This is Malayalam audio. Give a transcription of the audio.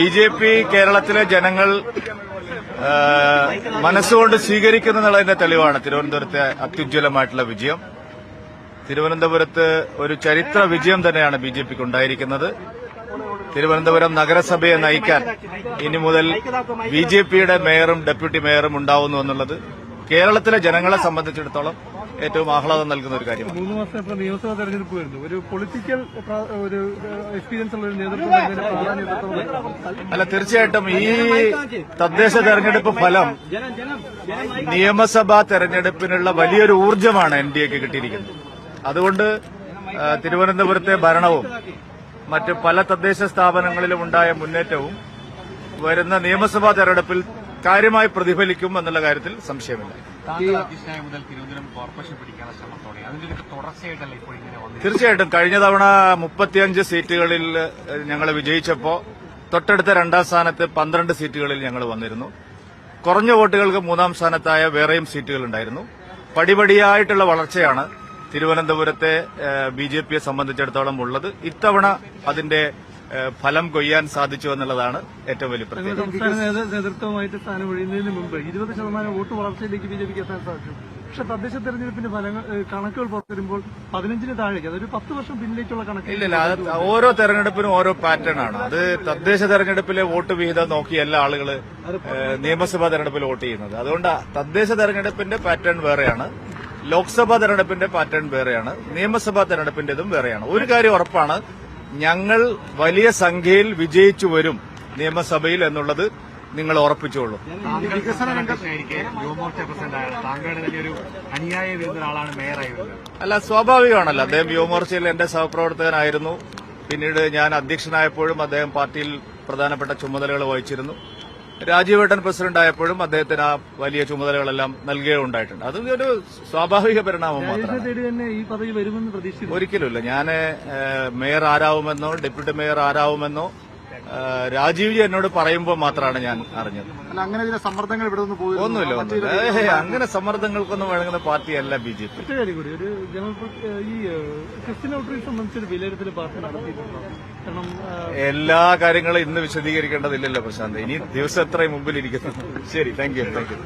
ബി ജെ പി കേരളത്തിലെ ജനങ്ങൾ മനസ്സുകൊണ്ട് സ്വീകരിക്കുന്നതിന്റെ തെളിവാണ് തിരുവനന്തപുരത്തെ അത്യുജ്വലമായിട്ടുള്ള വിജയം. തിരുവനന്തപുരത്ത് ഒരു ചരിത്ര വിജയം തന്നെയാണ് ബി ജെ പിക്ക് ഉണ്ടായിരിക്കുന്നത്. തിരുവനന്തപുരം നഗരസഭയെ നയിക്കാൻ ഇനി മുതൽ ബി ജെ പിയുടെ മേയറും ഡെപ്യൂട്ടി മേയറും ഉണ്ടാവുന്നു എന്നുള്ളത് കേരളത്തിലെ ജനങ്ങളെ സംബന്ധിച്ചിടത്തോളം ഏറ്റവും ആഹ്ലാദം നൽകുന്ന ഒരു കാര്യമാണ്. മൂന്ന് മാസം ഇപ്പോൾ നിയമസഭാ തെരഞ്ഞെടുപ്പ് വരുന്നു. ഒരു പൊളിറ്റിക്കൽ ഒരു എക്സ്പീരിയൻസ് ഉള്ള ഒരു നേതൃത്വം അല്ല തീർച്ചയായിട്ടും ഈ തദ്ദേശ തെരഞ്ഞെടുപ്പ് ഫലം നിയമസഭാ തെരഞ്ഞെടുപ്പിനുള്ള വലിയൊരു ഊർജമാണ് എൻ ഡി എക്ക് കിട്ടിയിരിക്കുന്നത്. അതുകൊണ്ട് തിരുവനന്തപുരത്തെ ഭരണവും മറ്റ് പല തദ്ദേശ സ്ഥാപനങ്ങളിലും ഉണ്ടായ മുന്നേറ്റവും വരുന്ന നിയമസഭാ തെരഞ്ഞെടുപ്പിൽ കാര്യമായി പ്രതിഫലിക്കും എന്നുള്ള കാര്യത്തിൽ സംശയമില്ല. തീർച്ചയായിട്ടും. കഴിഞ്ഞ തവണ മുപ്പത്തിയഞ്ച് സീറ്റുകളിൽ ഞങ്ങൾ വിജയിച്ചപ്പോൾ തൊട്ടടുത്ത രണ്ടാം സ്ഥാനത്ത് പന്ത്രണ്ട് സീറ്റുകളിൽ ഞങ്ങൾ വന്നിരുന്നു. കുറഞ്ഞ വോട്ടുകൾക്ക് മൂന്നാം സ്ഥാനത്തായ വേറെയും സീറ്റുകൾ ഉണ്ടായിരുന്നു. പടിപടിയായിട്ടുള്ള വളർച്ചയാണ് തിരുവനന്തപുരത്തെ ബി ജെ പിയെ സംബന്ധിച്ചിടത്തോളം ഉള്ളത്. ഇത്തവണ അതിന്റെ ഫലം കൊയ്യാൻ സാധിച്ചു എന്നുള്ളതാണ് ഏറ്റവും വലിയ പ്രത്യേകത. സംസ്ഥാന നേതൃ- നേതൃത്വമായിട്ട് സ്ഥാനം ഒഴിയുന്നതിന് മുമ്പ് ഇരുപത് ശതമാനം വോട്ട് വളർച്ചയിലേക്ക് ബി ജെ പിക്ക് എത്താൻ സാധിച്ചു. പക്ഷെ തദ്ദേശ തെരഞ്ഞെടുപ്പിന്റെ ഫലങ്ങൾ കണക്കുകൾ പുറത്തു വരുമ്പോൾ പതിനഞ്ചിന് താഴേക്ക് അതൊരു പത്ത് വർഷം പിന്നിലേക്കുള്ള കണക്ക് ഇല്ല ഓരോ തെരഞ്ഞെടുപ്പിനും ഓരോ പാറ്റേൺ ആണ്. അത് തദ്ദേശ തെരഞ്ഞെടുപ്പിലെ വോട്ട് വിഹിതം നോക്കിയല്ല ആളുകൾ നിയമസഭാ തെരഞ്ഞെടുപ്പിൽ വോട്ട് ചെയ്യുന്നത്. അതുകൊണ്ട് തദ്ദേശ തെരഞ്ഞെടുപ്പിന്റെ പാറ്റേൺ വേറെയാണ്. ലോക്സഭാ തെരഞ്ഞെടുപ്പിന്റെ പാറ്റേൺ വേറെയാണ്. നിയമസഭാ തെരഞ്ഞെടുപ്പിന്റേതും വേറെയാണ്. ഒരു കാര്യം ഉറപ്പാണ് ഞങ്ങൾ വലിയ സംഖ്യയിൽ വിജയിച്ചു വരും നിയമസഭയിൽ എന്നുള്ളത് നിങ്ങൾ ഉറപ്പിച്ചോളൂ. അല്ല സ്വാഭാവികമാണല്ലോ. അദ്ദേഹം യുവമോർച്ചയിൽ എന്റെ സഹപ്രവർത്തകനായിരുന്നു. പിന്നീട് ഞാൻ അധ്യക്ഷനായപ്പോഴും അദ്ദേഹം പാർട്ടിയിൽ പ്രധാനപ്പെട്ട ചുമതലകൾ വഹിച്ചിരുന്നു. രാജീവേട്ടൻ പ്രസിഡന്റ് ആയപ്പോഴും അദ്ദേഹത്തിന് ആ വലിയ ചുമതലകളെല്ലാം നൽകുകയുണ്ടായിട്ടുണ്ട് അത് ഒരു സ്വാഭാവിക പരിണാമം മാത്രമാണ് ഒരിക്കലുമില്ല. ഞാൻ മേയർ ആരാവുമെന്നോ ഡെപ്യൂട്ടി മേയർ ആരാവുമെന്നോ രാജീവ് ജി എന്നോട് പറയുമ്പോൾ മാത്രമാണ് ഞാൻ അറിഞ്ഞത്. അങ്ങനെ ചില സമ്മർദ്ദങ്ങൾ ഇവിടെ നിന്ന് പോയി ഒന്നുമില്ല ഒന്നുമില്ല. അങ്ങനെ സമ്മർദ്ദങ്ങൾക്കൊന്നും വഴങ്ങുന്ന പാർട്ടിയല്ല ബി ജെ പി. ഒരു ഈ ക്രിസ്ത്യൻ ഔട്ട്റീച്ച് സംബന്ധിച്ചൊരു വിലയിരുത്തൽ പാർട്ടി നടത്തിയിട്ടുണ്ടോ? കാരണം എല്ലാ കാര്യങ്ങളും ഇന്ന് വിശദീകരിക്കേണ്ടതില്ലല്ലോ പ്രശാന്ത്. ഇനി ദിവസം എത്രയും മുമ്പിൽ ഇരിക്കുന്നു. ശരി താങ്ക് യു താങ്ക് യു